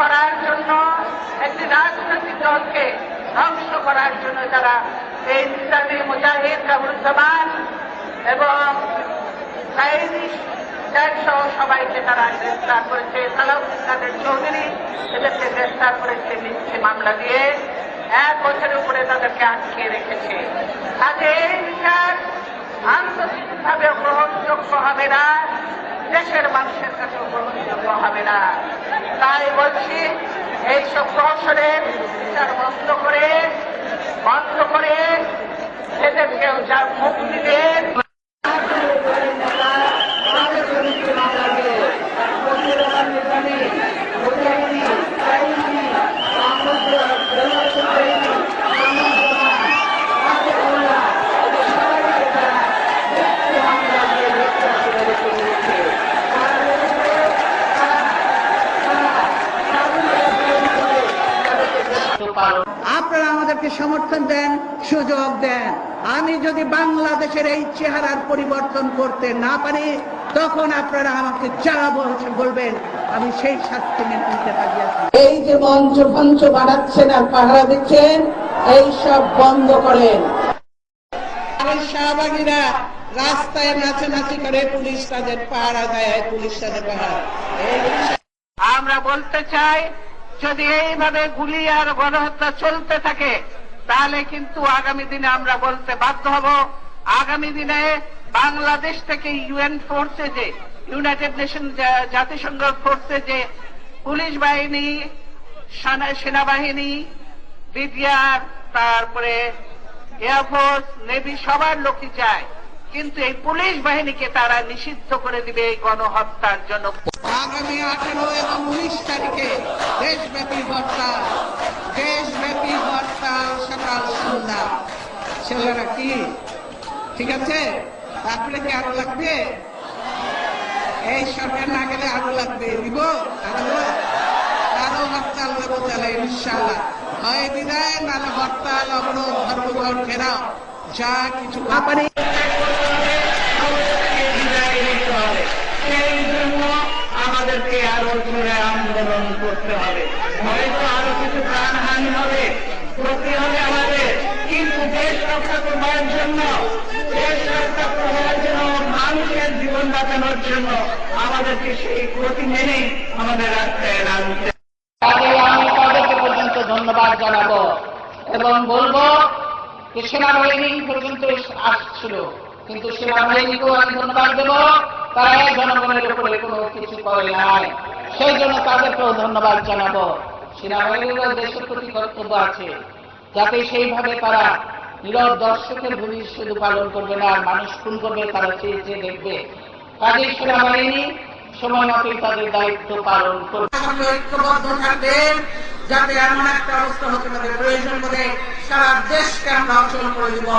করার জন্য, একটি রাজনৈতিক দলকে ধ্বংস করার জন্য তারা এই ইসলামী মুজাহিদ কামরুজ্জামান এবং সবাইকে তারা গ্রেফতার করেছে। সালাউদ্দিন চৌধুরী এদেরকে গ্রেফতার করেছে মিথ্যে মামলা দিয়ে। এক বছরের উপরে তাদেরকে আটকে রেখেছে। কাজে এই বিচার আন্তর্জাতিকভাবে গ্রহণযোগ্য হবে না, দেশের মানুষের কাছে গ্রহণযোগ্য হবে না। তাই বলছি এই সব প্রহসনের বিচার বন্ধ করে বন্ধ করে সেদেরকে যার মুক্তি দেন। আমাদেরকে সমর্থন দেন সুযোগ দেন। আমি যদি বাংলাদেশের এই চেহারার পরিবর্তন করতে না পারি তখন আপনারা আমাকে যারা বলছেন বলবেন আমি সেই শাস্তি মেনে নিতে এই যে মঞ্চ ফঞ্চ বাড়াচ্ছেন আর পাহারা দিচ্ছেন এই সব বন্ধ করেন। আর শাহবাগীরা রাস্তায় নাচানাচি করে পুলিশ তাদের পাহারা দেয় পুলিশ তাদের পাহারা আমরা বলতে চাই যদি এইভাবে গুলি আর গণহত্যা চলতে থাকে, তাহলে কিন্তু আগামী দিনে আমরা বলতে বাধ্য হব, আগামী দিনে বাংলাদেশ থেকে ইউএন ফোর্সে যে ইউনাইটেড নেশন জাতিসংঘ ফোর্সে যে পুলিশ বাহিনী সেনাবাহিনী, বিডিআর, তারপরে এয়ারফোর্স নেভি সবার লোকই চায়। কিন্তু এই পুলিশ বাহিনীকে তারা নিষিদ্ধ করে দিবে এই গণহত্যার জন্য। আগামী আঠারো এবং উনিশ তারিখে দেশব্যাপী হরতাল দেশব্যাপী হরতাল সকাল সন্ধ্যা। ছেলেরা কি? ঠিক আছে? তারপরে কি আরও লাগবে? এই সরকার না গেলে আরও লাগবে। দিব? আরও? হরতাল দেবো তাহলে ইনশাল্লাহ হয় বিদায় নাহলে হরতাল অবরোধ ধর্মঘর ঘেরাও, যা কিছু পারি সেই জন্য আমাদেরকে আরও জোরে আন্দোলন করতে হবে। হয়তো আরও কিছু প্রাণহানি হবে, ক্ষতি হবে আমাদের। কিন্তু দেশ রক্ষা করবার জন্য, দেশ রক্ষা করার জন্য, মানুষের জীবন বাঁচানোর জন্য আমাদেরকে সেই ক্ষতি মেনেই আমাদের রাস্তায় নামতে ধন্যবাদ জানাব এবং বলব সেনাবাহিনী পর্যন্ত আসছিল, কিন্তু সেনাবাহিনীকেও আমি ধন্যবাদ দেব। তারা জনগণের উপরে কোনো কিছু করে নাই। সেই জন্য তাদেরকেও ধন্যবাদ জানাব। সেনাবাহিনীরও দেশের প্রতি কর্তব্য আছে। যাতে সেইভাবে তারা নীরব দর্শকের ভূমি শুধু পালন করবে না, আর মানুষ খুন করবে, তারা চেয়ে চেয়ে দেখবে। কাজেই সেনাবাহিনী সময় মতোই তাদের দায়িত্ব পালন করবে। ঐক্যবদ্ধ থাকবেন যাতে এমন একটা অবস্থা হতে পারে, প্রয়োজন বলে সারা দেশকে আমরা অচল করে দিব।